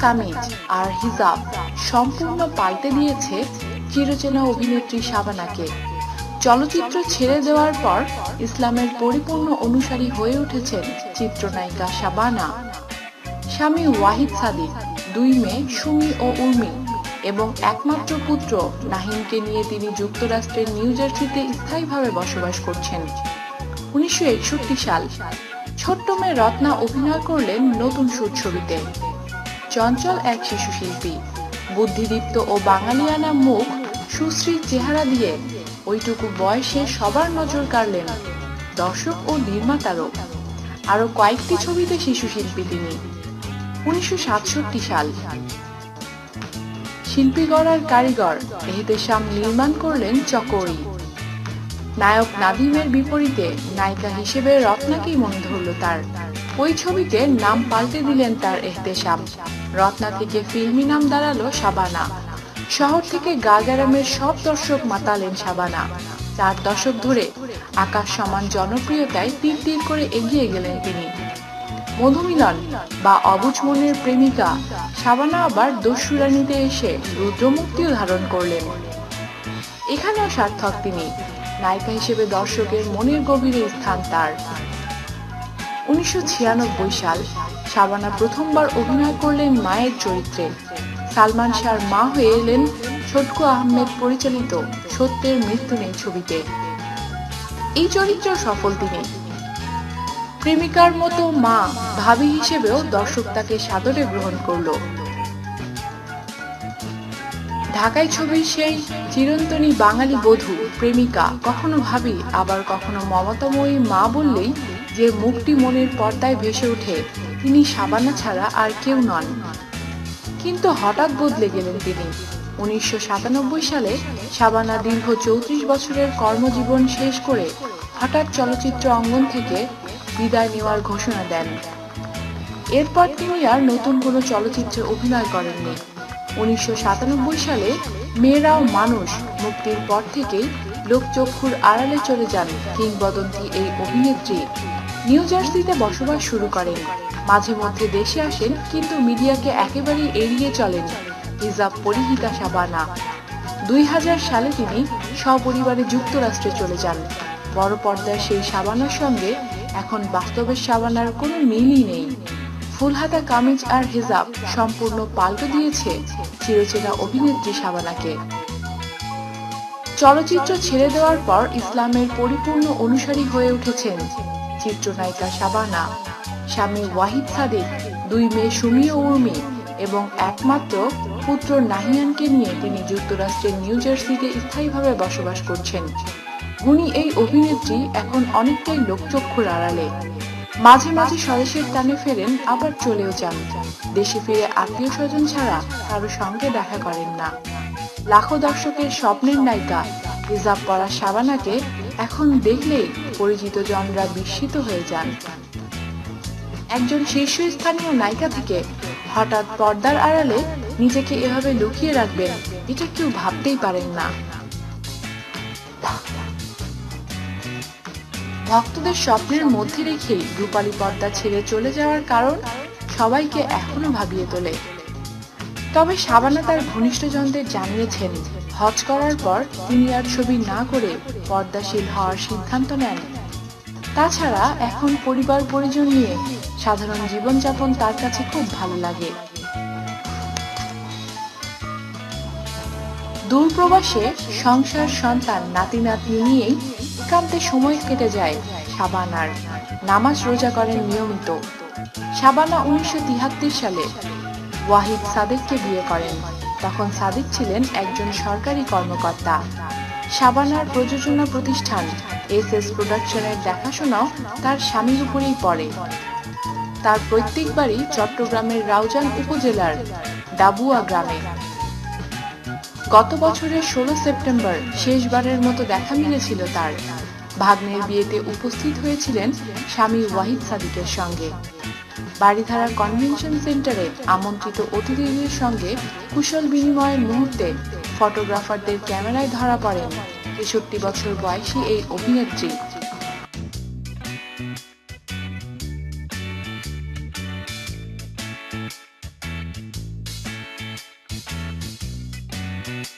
কামিজ আর হিজাব সম্পূর্ণ পাল্টে দিয়েছে চিরচেনা অভিনেত্রী শাবানাকে। চলচ্চিত্র ছেড়ে দেওয়ার পর ইসলামের পরিপূর্ণ অনুসারী হয়ে উঠেছেন চিত্রনায়িকা শাবানা। স্বামী ওয়াহিদ সাদিক, দুই মেয়ে সুমি ও উর্মি এবং একমাত্র পুত্র নাহিমকে নিয়ে তিনি যুক্তরাষ্ট্রের নিউ জার্সিতে স্থায়ীভাবে বসবাস করছেন। উনিশশো একষট্টি সাল, ছোট্ট মেয়ে রত্না অভিনয় করলেন নতুন সুর ছবিতে। চঞ্চল এক শিশু শিল্পী বুদ্ধিদীপ্ত ও বাঙালিয়ানা মুখ সুশ্রী চেহারা দিয়ে ওইটুকু বয়সে সবার নজর কাড়লেন দর্শক ও নির্মাতারও। আরও কয়েকটি ছবিতে শিশু শিল্পী তিনি। উনিশশো সাতষট্টি সাল। শিল্পী গড়ার কারিগর এহতেশাম নির্মাণ করলেন চকরি। নায়ক নাদিমের বিপরীতে নায়িকা হিসেবে রত্নাকেই মনে ধরল তার। ওই ছবিতে নাম পাল্টে দিলেন তার এহতেশাম রত্না থেকে ফিল্মি নাম দাঁড়াল শাবানা শহর থেকে গাগারামের সব দর্শক মাতালেন শাবানা চার দশক ধরে আকাশ সমান জনপ্রিয়তায় তীর তীর করে এগিয়ে গেলেন তিনি। মধুমিলন বা অবুজ মনের প্রেমিকা শাবানা আবার দস্যুরানিতে এসে রুদ্রমুক্তিও ধারণ করলেন। এখানেও সার্থক তিনি, নায়িকা হিসেবে দর্শকের মনের গভীরে স্থান তার। উনিশশো ছিয়ানব্বই সাল শাবানা প্রথমবার অভিনয় করলেন মায়ের চরিত্রে। সালমান শাহর মা হয়ে এলেন ছোটকু আহমেদ পরিচালিত সত্যের মৃত্যু নেই ছবিতে। এই চরিত্র সফল তিনি। প্রেমিকার মতো মা, ভাবি হিসেবেও দর্শক তাকে সাদরে গ্রহণ করল। ঢাকায় ছবির সেই চিরন্তনী বাঙালি বধূ, প্রেমিকা, কখনো ভাবি, আবার কখনো মমতাময়ী মা বললেই যে মুখটি মনের পর্দায় ভেসে ওঠে। তিনি সাবানা ছাড়া আর কেউ নন। কিন্তু হঠাৎ বদলে গেলেন তিনি। উনিশশো সাতানব্বই সালে শাবানা দীর্ঘ চৌত্রিশ বছরের কর্মজীবন শেষ করে হঠাৎ চলচ্চিত্র অঙ্গন থেকে বিদায় নেওয়ার ঘোষণা দেন। এরপর তিনি আর নতুন কোনো চলচ্চিত্রে অভিনয় করেননি। উনিশশো সাতানব্বই সালে মেয়েরাও মানুষ মুক্তির পর থেকেই লোকচক্ষুর আড়ালে চলে যান কিংবদন্তি এই অভিনেত্রী নিউ জার্সিতে বসবাস শুরু করেন। মাঝে মধ্যে দেশে আসেন, কিন্তু মিডিয়াকে একেবারেই এড়িয়ে চলেন হিজাব পরিহিতা শাবানা। দুই সালে তিনি সপরিবারে যুক্তরাষ্ট্রে চলে যান। বড় পর্দায় সেই শাবানার সঙ্গে এখন বাস্তবের শাবানার কোনো মিলই নেই। ফুলহাতা কামিজ আর হিজাব সম্পূর্ণ পাল্টে দিয়েছে চিরচেনা অভিনেত্রী শাবানাকে। চলচ্চিত্র ছেড়ে দেওয়ার পর ইসলামের পরিপূর্ণ অনুসারী হয়ে উঠেছেন চিত্রনায়িকা শাবানা। স্বামী ওয়াহিদ সাদিক দুই মেয়ে সুমি ও উর্মি এবং একমাত্র পুত্র নাহিয়ানকে নিয়ে তিনি যুক্তরাষ্ট্রের নিউ জার্সিতে স্থায়ীভাবে বসবাস করছেন। গুণী এই অভিনেত্রী এখন অনেকটাই লোকচক্ষুর আড়ালে। মাঝে মাঝে স্বদেশের টানে ফেরেন, আবার চলেও যান। দেশে ফিরে আত্মীয় স্বজন ছাড়া কারও সঙ্গে দেখা করেন না। লাখো দর্শকের স্বপ্নের নায়িকা রিজার্ভ পরা শাবানাকে এখন দেখলেই পরিচিত জনরা বিস্মিত হয়ে যান। একজন শীর্ষস্থানীয় নায়িকা থেকে হঠাৎ পর্দার আড়ালে নিজেকে এভাবে লুকিয়ে রাখবেন, এটা কেউ ভাবতেই পারেন না। ভক্তদের স্বপ্নের মধ্যে রেখেই রূপালী পর্দা ছেড়ে চলে যাওয়ার কারণ সবাইকে এখনও ভাবিয়ে তোলে। তবে শাবানা তার ঘনিষ্ঠজনদের জানিয়েছেন, হজ করার পর তিনি আর ছবি না করে পর্দাশীল হওয়ার সিদ্ধান্ত নেন। তাছাড়া এখন পরিবার পরিজন নিয়ে সাধারণ জীবনযাপন তার কাছে খুব ভালো লাগে। দূরপ্রবাসে সংসার, সন্তান, নাতি, নাতনি নিয়েই একান্তে সময় কেটে যায় শাবানার নামাজ রোজা করেন নিয়মিত। শাবানা উনিশশো সালে ওয়াহিদ সাদেককে বিয়ে করেন। তখন সাদিক ছিলেন একজন সরকারি কর্মকর্তা। শাবানার প্রযোজনা প্রতিষ্ঠান এস এস প্রোডাকশনের দেখাশোনাও তার স্বামীর উপরেই পড়ে। তার প্রত্যেক বাড়ি চট্টগ্রামের রাউজান উপজেলার ডাবুয়া গ্রামে। গত বছরের ষোলো সেপ্টেম্বর শেষবারের মতো দেখা মিলেছিল তার। ভাগ্নের বিয়েতে উপস্থিত হয়েছিলেন স্বামী ওয়াহিদ সাদিকের সঙ্গে। বাড়িধারা কনভেনশন সেন্টারে আমন্ত্রিত অতিথিদের সঙ্গে কুশল বিনিময়ের মুহূর্তে ফটোগ্রাফারদের ক্যামেরায় ধরা পড়েন। তেষট্টি বছর বয়সী এই অভিনেত্রী। you